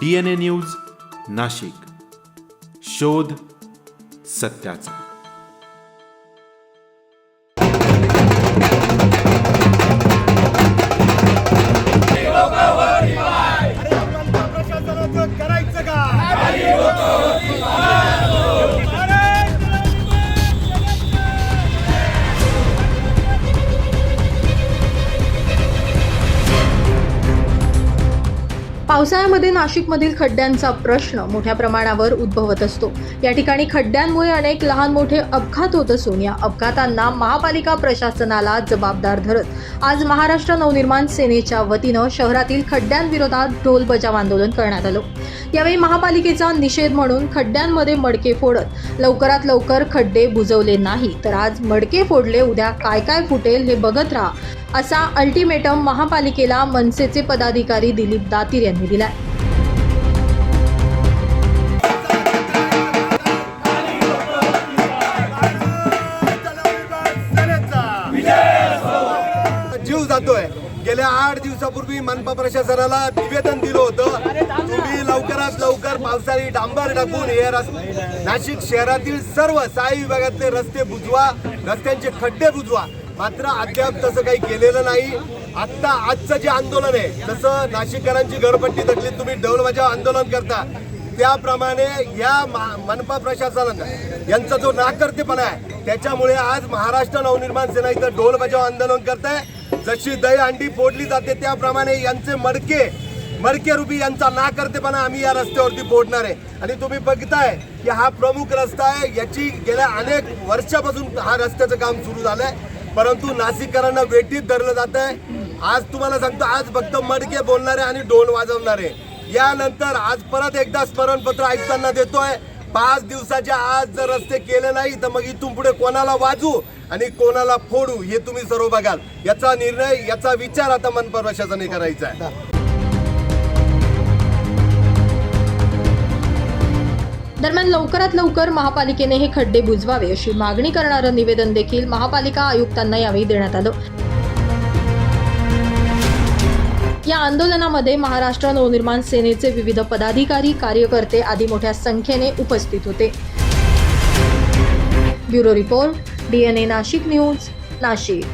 D N A news Nashik. शोध सत्याचा. करायचं का? पावसाळ्यामध्ये नाशिकमधील खड्ड्यांचा प्रश्न मोठ्या प्रमाणावर उद्भवत असतो. या ठिकाणी खड्ड्यांमुळे अनेक लहान मोठे अपघात होत असून या अपघातांना महापालिका प्रशासनाला जबाबदार धरत आज महाराष्ट्र नवनिर्माण सेनेच्या वतीनं शहरातील खड्ड्यांविरोधात ढोल बजाव आंदोलन करण्यात आलं. यावेळी महापालिकेचा निषेध म्हणून खड्ड्यांमध्ये मडके फोडत लवकरात लवकर खड्डे बुजवले नाही. तर आज मडके फोडले उद्या काय काय फुटेल हे बघत राहा. असा अल्टिमेटम महापालिकेला मनसेचे पदाधिकारी दिलीप दातीर यांनी दिलाय. जीव जातोय. गेल्या आठ दिवसापूर्वी मनपा प्रशासनाला निवेदन दिलं होतं. तुम्ही लवकरात लवकर पावसाळी डांबर टाकून हे नाशिक शहरातील सर्व साई विभागातले रस्ते बुजवा रस्त्यांचे खड्डे बुजवा. मात्र अद्याप तसं काही केलेलं नाही. आत्ता आजचं जे आंदोलन आहे तसं नाशिककरांची घरपट्टी थकली तुम्ही ढोल बजाव आंदोलन करता त्याप्रमाणे या मनपा प्रशासनानं यांचा जो नाकर्तेपणा आहे त्याच्यामुळे आज महाराष्ट्र नवनिर्माण सेना इथं ढोल बजाव आंदोलन करत आहे जशी दही अंडी फोडली जाते त्याप्रमाणे यांचे मडके मडके रुपी यांचा नाकर्तेपणा आम्ही या रस्त्यावरती फोडणार आहे. आणि तुम्ही बघताय की हा प्रमुख रस्ता आहे याची गेल्या अनेक वर्षापासून हा रस्त्याचं काम सुरू झालं आहे परंतु नाशिककरांना वेटीत धरलं जात आहे. आज तुम्हाला सांगतो आज फक्त मडके बोलणारे आणि ढोल वाजवणारे. यानंतर आज परत एकदा स्मरणपत्र आयुक्तांना देतोय. पाच दिवसाच्या आज जर रस्ते केले नाही तर मग इथून पुढे कोणाला वाजू आणि कोणाला फोडू हे तुम्ही सर्व बघाल. याचा निर्णय याचा विचार आता मनपा प्रशासनाने करायचा आहे. दरम्यान लवकरात लवकर महापालिकेने हे खड्डे बुजवावे अशी मागणी करणारं निवेदन देखील महापालिका आयुक्तांना यावेळी देण्यात आलं. या आंदोलनामध्ये महाराष्ट्र नवनिर्माण सेनेचे विविध पदाधिकारी कार्यकर्ते आदी मोठ्या संख्येने उपस्थित होते. Bureau report DNA Nashik news Nashik.